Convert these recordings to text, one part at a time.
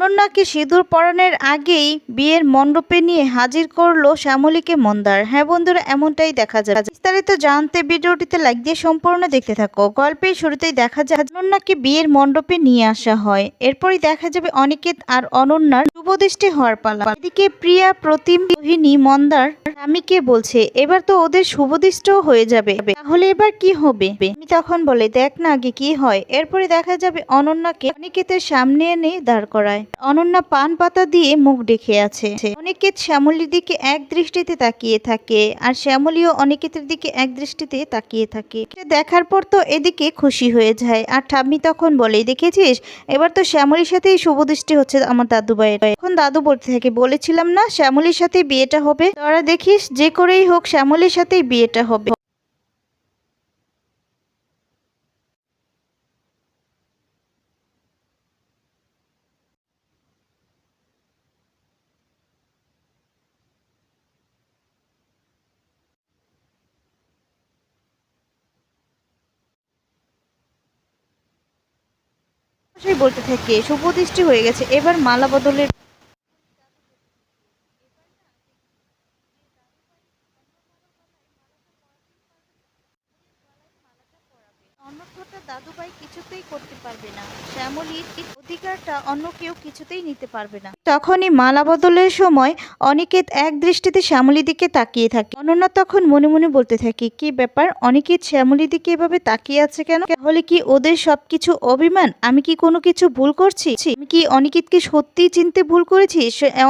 অনন্যাকে সিঁদুর পরানোর আগেই বিয়ের মণ্ডপে নিয়ে হাজির করল শ্যামলীকে মন্দার। হ্যাঁ বন্ধুরা, এমনটাই দেখা যায়। বিস্তারিত জানতে ভিডিওটিতে লাইক দিয়ে সম্পূর্ণ দেখতে থাকো। গল্পের শুরুতেই দেখা যায় অনন্যাকে বিয়ের মণ্ডপে নিয়ে আসা হয়। এরপরই দেখা যাবে অনিকেত আর অনন্যার শুভদৃষ্টি হওয়ার পালা। এদিকে প্রিয়া, প্রতিম মোহিনী মন্দার স্বামীকে বলছে, এবার তো ওদের শুভদৃষ্টও হয়ে যাবে। তাহলে এবার কি হবে? আমি তখন বলে, দেখ না আগে কি হয়। এরপরে দেখা যাবে অনন্যাকে অনিকেতের সামনে এনে দাঁড় করায়। অনন্যা পান পাতা দিয়ে মুখ ডেকে আছে। অনিকেত শ্যামলীর দিকে এক দৃষ্টিতে তাকিয়ে থাকে, আর শ্যামলীও অনিকেতের দিকে এক দৃষ্টিতে তাকিয়ে থাকে। দেখার পর তো এদিকে খুশি হয়ে যায়, আর ঠাম্মি তখন বলে, দেখেছিস? এবার তো শ্যামলীর সাথেই শুভদৃষ্টি হচ্ছে আমার দাদু ভাইয়ের। এখন দাদু বলতে থাকে, বলেছিলাম না, শ্যামলীর সাথে বিয়েটা হবে। তোরা দেখিস, যে করেই হোক, শ্যামলীর সাথেই বিয়েটা হবে। সেই বলতে থাকে, শুভদৃষ্টি হয়ে গেছে। এবার মালা বদলের দাদুভাই কিছুতেই করতে পারবে না। শ্যামলির অধিকারটা অন্য কেউ কিছুতেই নিতে পারবে না। তখনই মালা বদলের সময় অনিকেত এক দৃষ্টিতে শ্যামলীর দিকে তাকিয়ে থাকে। অনন্যা তখন মনে মনে বলতে থাকে, কি ব্যাপার? অনিকেত শ্যামলীর দিকে এভাবে তাকিয়ে আছে কেন? তাহলে কি ওদের সবকিছু অভিমান? আমি কি কোনো কিছু ভুল করছি? আমি কি অনিকেতকে সত্যিই চিনতে ভুল করেছি?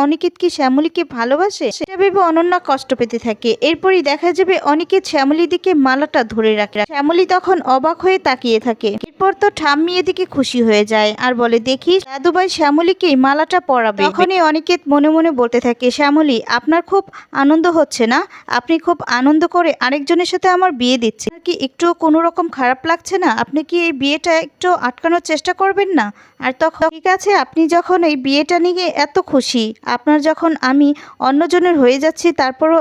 অনিকেত কি শ্যামলীকে ভালোবাসে? সেটা ভেবে অনন্যা কষ্ট পেতে থাকে। এরপরই দেখা যাবে অনিকেত শ্যামলীর দিকে মালাটা ধরে রাখে। শ্যামলী তখন অবাক হয়ে তাকিয়ে থাকে। এরপর তো ঠাম্মি এদিকে খুশি হয়ে যায় আর বলে দেখি দাদুভাই শ্যামলীকেই মালাটা পরাবে। তখনই অনিকেত মনে মনে বলতে থাকে, শ্যামলী, আপনার খুব আনন্দ হচ্ছে না? আপনি খুব আনন্দ করে আরেকজনের সাথে আমার বিয়ে দিচ্ছে কি একটু কোনো রকম খারাপ লাগছে না? আপনি কি এই বিয়েটা একটু আটকানোর চেষ্টা করবেন না? আর তখন ঠিক আছে, আপনি যখন এই বিয়েটা নিয়ে এত খুশি, আপনার যখন আমি অন্যজনের হয়ে যাচ্ছি, তারপরও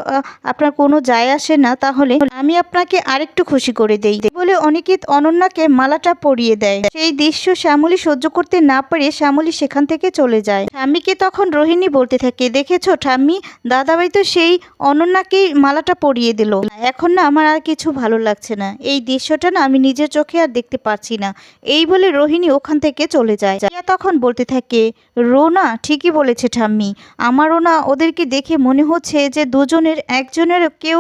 আপনার কোনো যায় আসে না, তাহলে আমি আপনাকে আরেকটু খুশি করে দেই। বলে অনিকেত অনন্যাকে মালাটা পরিয়ে দেয়। সেই দৃশ্য শ্যামলী সহ্য করতে না পেরে শ্যামলী সেখান থেকে চলে যায়। ঠাম্মিকে তখন রোহিণী বলতে থাকে, দেখেছ ঠাম্মি? দাদাভাই তো সেই অনন্যাকেই মালাটা পরিয়ে দিল। এখন না আমার আর কিছু ভালো লাগছে না। এই দৃশ্যটা না আমি নিজের চোখে আর দেখতে পাচ্ছি না। এই বলে রোহিণী ওখান থেকে চলে যায়। তখন বলতে থাকে, রোনা, ঠিকই বলেছে ঠাম্মি। আমারও না ওদেরকে দেখে মনে হচ্ছে যে দুজনের, একজনের কেউ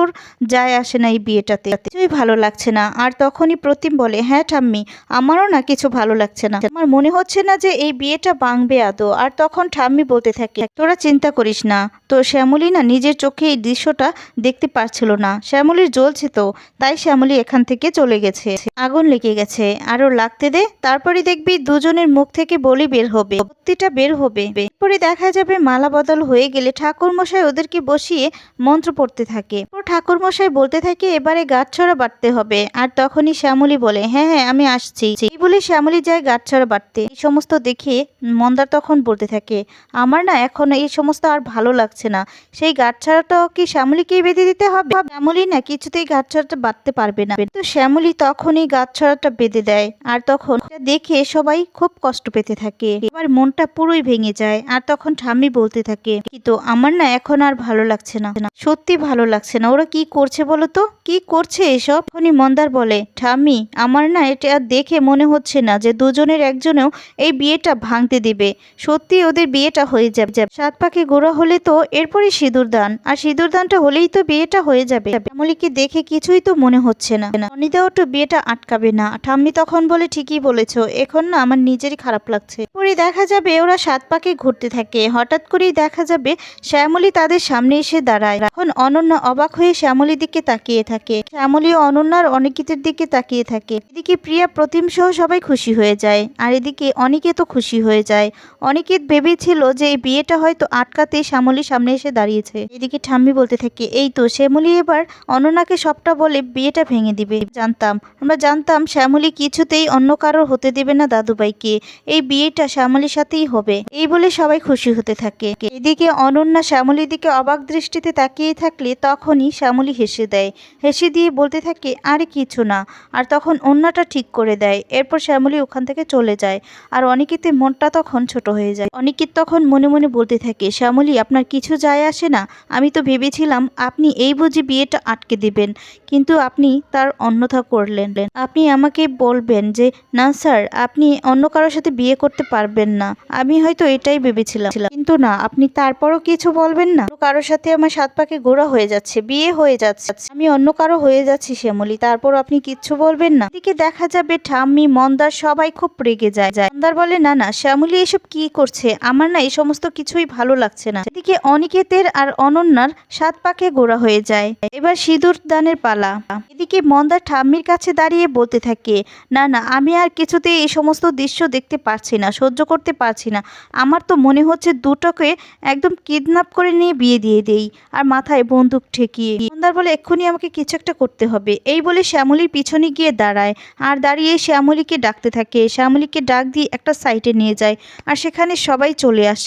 যায় আসে না এই বিয়েটাতে। কিছুই ভালো লাগছে না। আর তখনই প্রতিম বলে হ্যাঁ ঠাম্মি, আমারও না কিছু ভালো লাগছে না। আমার মনে হচ্ছে না যে এই বিয়েটা ভাঙবে আদৌ। আর তখন ঠাম্মি বলতে থাকে, তোরা চিন্তা করিস না। তো শ্যামলী না নিজের চোখে এই দৃশ্যটা দেখতে পারছিল না। শ্যামলীর জ্বলছে তো, তাই শ্যামলী এখান থেকে চলে গেছে। আগুন লেগে গেছে। আরও লাগতে দে তারপরে দেখবি দুজনের মুখ থেকে বলি বের হবে সত্যিটা বের হবে। এরপরে দেখা যাবে মালা বদল হয়ে গেলে ঠাকুর মশাই ওদেরকে বসিয়ে মন্ত্র পড়তে থাকে। ঠাকুর মশাই বলতে থাকে, এবারে গাছছড়া বাটতে হবে। আর তখনই শ্যামলী বলে হ্যাঁ হ্যাঁ আমি আসছি। এই বলে শ্যামলী যায় গাছ গাছছড়া বাটতে। এই সমস্ত দেখে মন্দার তখন বলতে থাকে আমার না এখন এই সমস্ত আর ভালো লাগছে না। সেই গাছছাড়াটাও কি শ্যামলীকেই বেঁধে দিতে হবে? শ্যামলী না কিছুতেই গাছছড়াটা বাঁধতে পারবে না। তো শ্যামলী তখনই গাছছড়াটা বেঁধে দেয় আর তখন দেখে সবাই খুব কষ্ট পেতে থাকে। এবার মনটা পুরোই ভেঙে যায় আর তখন ঠাম্মি বলতে থাকে কিন্তু আমার না এখন আর ভালো লাগছে না। সত্যি ভালো লাগছে না। ওরা কি করছে বলো তো? কি করছে এসব? তখনই মন্দার বলে, ঠাম্মি, আমার না এটা আর দেখে মনে হচ্ছে না যে দুজনের একজনেও এই বিয়েটা ভাঙতে দিবে। সত্যি ওদের বিয়েটা হয়ে যাবে। সাত পাখি গোড়া হলে তো এরপরই সিঁদুর দান, আর সিঁদুর দানটা হলেই তো বিয়েটা হয়ে যাবে। শ্যামলীকে দেখে কিছুই তো মনে হচ্ছে না। অনিদাও তো বিয়েটা আটকাবে না। ঠাম্মি তখন বলে, ঠিকই বলেছ, এখন না আমার নিজেরই খারাপ লাগছে। পরে দেখা যাবে ওরা সাত পাকে ঘুরতে থাকে। হঠাৎ করেই দেখা যাবে শ্যামলী তাদের সামনে এসে দাঁড়ায়। এখন অনন্যা অবাক হয়ে শ্যামলীর দিকে তাকিয়ে থাকে। শ্যামলী অনন্যার অনিকিতের দিকে তাকিয়ে থাকে। এদিকে প্রিয়া, প্রতিম সহ সবাই খুশি হয়ে যায়, আর এদিকে অনিকেতও খুশি হয়ে যায়। অনিকেত ভেবেছিল যে এই বিয়েটা হয়তো আটকাতে শ্যামলী সামনে এসে দাঁড়িয়েছে। এদিকে ঠাম্মি বলতে থাকে, এই তো শ্যামলী এবার অনন্যাকে সবটা বলে বিয়েটা ভেঙে দিবে। জানতাম, আমরা জানতাম শ্যামলী কিছুতেই অন্য কারোর হতে দেবে না দাদুভাইকে। এই বিয়েটা শ্যামলীর সাথেই হবে। এই বলে সবাই খুশি হতে থাকে। এদিকে অনন্যা শ্যামলীর দিকে অবাক দৃষ্টিতে তাকিয়ে থাকলে তখনই শ্যামলী হেসে দেয়। হেসে দিয়ে বলতে থাকে, আরে কিছু না। আর তখন অন্যটা ঠিক করে দেয়। এরপর শ্যামলী ওখান থেকে চলে যায়। আর অনিকেতের মনটা তখন ছোট হয়ে যায়। অনিকেত অনিকেত তখন মনে মনে বলতে থাকে, শ্যামলী, আপনার কিছু যায় আসে না। আমি তো ভেবেছিলাম আপনি এই বুঝি বিয়েটা আটকে দিবেন, কিন্তু আপনি তার অন্যথা করলেন। আপনি আমাকে বলবেন যে, না স্যার, আপনি অন্য কারোর সাথে বিয়ে করতে পারবেন না। আমি হয়তো এটাই ভেবেছিলাম। কিন্তু না, আপনি তারপরও কিছু বলবেন না। কারোর সাথে আমার সাত পাকে গোড়া হয়ে যাচ্ছে, বিয়ে হয়ে যাচ্ছে। আমি অন্য কারও হয়ে যাচ্ছি, শ্যামলী তারপর আপনি কিচ্ছু বলবেন না। এদিকে দেখা যাবে ঠাম্মি, মন্দার সবাই খুব রেগে যায় যায়। মন্দার বলে, না না, শ্যামলী এসব কি করছে? আমার না এই সমস্ত কিছুই ভালো লাগছে না। এদিকে অনিকেতের আর অনন্যার সাত পাকে গোড়া হয়ে যায়। এবার সিঁদুর দানের পালা। এদিকে মন্দা ঠাম্মির কাছে দাঁড়িয়ে বলতে থাকে, না না, আমি আর কিছুতেই এই সমস্ত দৃশ্য দেখতে পারছি না, সহ্য করতে পারছি না। আমার তো মনে হচ্ছে দুটোকে একদম কিডন্যাপ করে নিয়ে বিয়ে দিয়ে দেই আর মাথায় বন্দুক ঠেকিয়ে। মন্দার বলে, এক্ষুনি আমাকে কিছু একটা করতে হবে। এই বলে শ্যামলীর পিছনে গিয়ে দাঁড়ায়। আর দাঁড়িয়ে শ্যামলীকে ডাকতে থাকে। শ্যামলীকে ডাক দিয়ে একটা সাইটে নিয়ে যায়। আর সেখানে সবাই চলে আসে।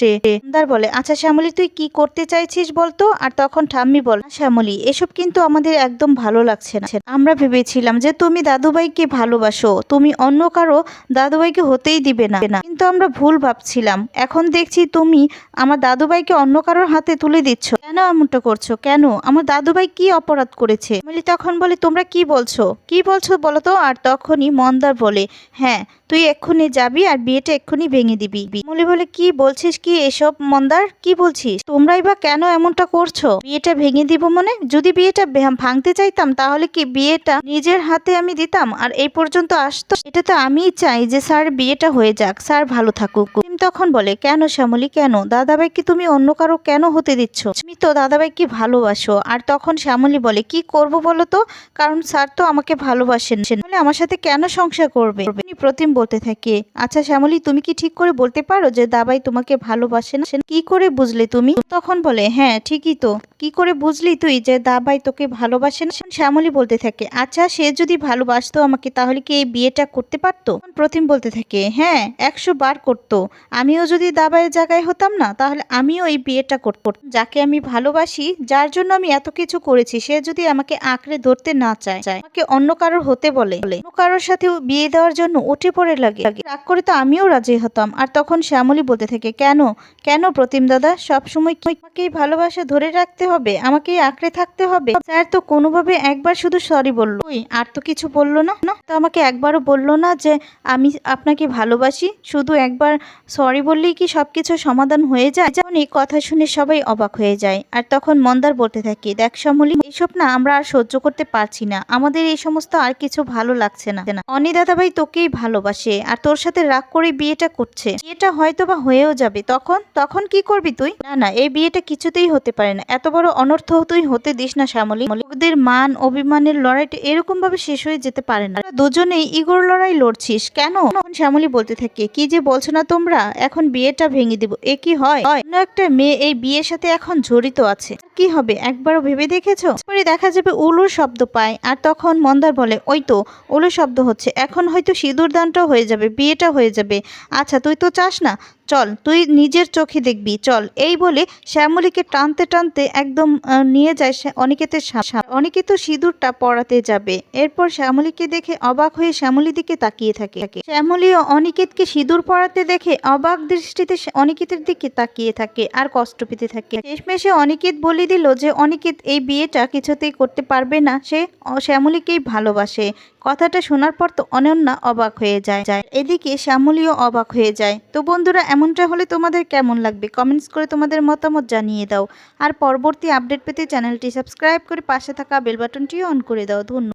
মন্দার বলে আচ্ছা শ্যামলী তুই কি করতে চাইছিস বলতো? আর তখন ঠাম্মি বল "না, শ্যামলী এসব কিন্তু আমাদের একদম ভালো লাগছে না। আমরা ভেবেছিলাম যে তুমি দাদুভাইকে ভালোবাসো তুমি অন্য কারও দাদুভাইকে হতেই দিবে না। কিন্তু আমরা ভুল ভাবছিলাম। এখন দেখছি তুমি আমার দাদুভাইকে অন্য কারোর হাতে তুলে দিচ্ছ। কেন এমনটা করছ? কেন? আমার দাদুভাই কি অপরাধ করেছে? মিলি তখন বলে তোমরা কি বলছো? কি বলছো বলো তো? আর তখনই মন্দার বলে হ্যাঁ তুই এক্ষুনি যাবি আর বিয়েটা এক্ষুনি ভেঙে দিবি। মলি বলে কি বলছিস? কি এসব, মন্দার? কি বলছিস? তোমরাই বা কেন এমনটা করছ? বিয়েটা ভেঙে দিব মনে? যদি বিয়েটা ভাঙতে চাইতাম, তাহলে কি বিয়েটা নিজের হাতে আমি দিতাম? আর এই পর্যন্ত আসতো? এটা তো আমিই চাই যে স্যার বিয়েটা হয়ে যাক, স্যার ভালো থাকুক। তখন বলে, কেন শ্যামলী, কেন? দাদাভাইকে তুমি অন্য কারও কেন হতে দিচ্ছ? তুমি তো দাদাভাইকে ভালোবাসো? আর তখন শ্যামলী বলে, কি করব বলো তো? কারণ স্যার তো আমাকে ভালোবাসেন। বলে আমার সাথে কেন সংসার করবে? প্রতিম বলতে থাকে। আচ্ছা শ্যামলী, তুমি কি ঠিক করে বলতে পারো যে দাবাই তোমাকে ভালোবাসে না কি করে বুঝলে তুমি? তখন বলে হ্যাঁ ঠিকই তো। কি করে বুঝলি তুই যে দাবাই তোকে ভালোবাসে না? শ্যামলী বলতে থাকে আচ্ছা সে যদি ভালোবাসতো আমাকে তাহলে কি এই বিয়েটা করতে পারতো? প্রতিম বলতে থাকে হ্যাঁ একশো বার করতো। আমিও যদি দাবাইয়ের জায়গায় হতাম না তাহলে আমিও এই বিয়েটা করত। যাকে আমি ভালোবাসি যার জন্য আমি এত কিছু করেছি সে যদি আমাকে আঁকড়ে ধরতে না চায় চায়, আমাকে অন্য কারোর হতে বলে। অন্য কারোর সাথে বিয়ে দেওয়ার জন্য উঠে পড়ে লাগে। রাগ করে তো আমিও রাজি হতাম। আর তখন শ্যামলী বলতে থাকে কেন কেন? কেন প্রতিম দাদা? সব সময় কি আমাকেই ভালোবাসা ধরে রাখতে হবে? আমাকেই আঁকড়ে থাকতে হবে? স্যার তো কোনোভাবে একবার শুধু সরি বলল। ওই আর তো কিছু বলল না? না, তো আমাকে একবারও বলল না যে আমি আপনাকে ভালোবাসি। শুধু একবার সরি বললেই কি সবকিছু সমাধান হয়ে যায়? যেমন এই কথা শুনে সবাই অবাক হয়ে যায়। আর তখন মন্দার বলতে থাকি, দেখ শ্যামলী এইসব না আমরা আর সহ্য করতে পারছি না। আমাদের এই সমস্ত আর কিছু ভালো লাগছে না। অনি দাদাভাই তোকেই ভালোবাসে। আর তোর সাথে রাগ করে বিয়েটা করছে। বিয়েটা হয়তো বা হয়েও যাবে। তখন তখন কি করবি তুই? না না, এই বিয়েটা কিছুতেই হতে পারে না। এত বড় অনর্থ তুই হতে দিস না, শ্যামলী। ওদের মান, অভিমানের লড়াইটা এরকম ভাবে শেষ হয়ে যেতে পারে না। দুজনেই ইগোর লড়াই লড়ছিস। কেন? শ্যামলী বলতে থাকে, কি যে বলছো না তোমরা? এখন বিয়েটা ভেঙে দিব। এ কি হয়? অন্য একটা মেয়ে এই বিয়ের সাথে এখন জড়িত আছে। কি হবে? একবারও ভেবে দেখেছ? পরে দেখা যাবে উলুর শব্দ পায়। আর তখন মন্দার বলে, ওই তো উলু শব্দ হচ্ছে। এখন হয়তো সিঁদুর দানটাও হয়ে যাবে বিয়েটা হয়ে যাবে। আচ্ছা তুই তো চাস না? চল, তুই নিজের চোখে দেখবি, চল। এই বলে শ্যামলীকে টানতে টানতে একদম নিয়ে যায় অনিকেতের অনিকেত সিঁদুরটা পড়াতে যাবে। এরপর শ্যামলীকে দেখে অবাক হয়ে শ্যামলীর দিকে তাকিয়ে থাকে। শ্যামলী ও অনিকেতকে সিঁদুর পড়াতে দেখে অবাক দৃষ্টিতে অনিকেতের দিকে তাকিয়ে থাকে আর কষ্ট পেতে থাকে। শেষমেশে অনিকেত বলে দিল যে, অনিকেত, এই বিয়েটা কিছুতেই করতে পারবে না। সে শ্যামলীকেই ভালোবাসে। কথাটা শোনার পর তো অনন্যা অবাক হয়ে যায়। যায়। এদিকে শ্যামলীও অবাক হয়ে যায়। তো বন্ধুরা, এমনটা হলে তোমাদের কেমন লাগবে? কমেন্টস করে তোমাদের মতামত জানিয়ে দাও। আর পরবর্তী আপডেট পেতে চ্যানেলটি সাবস্ক্রাইব করে পাশে থাকা বেল বাটনটিও অন করে দাও। ধন্যবাদ।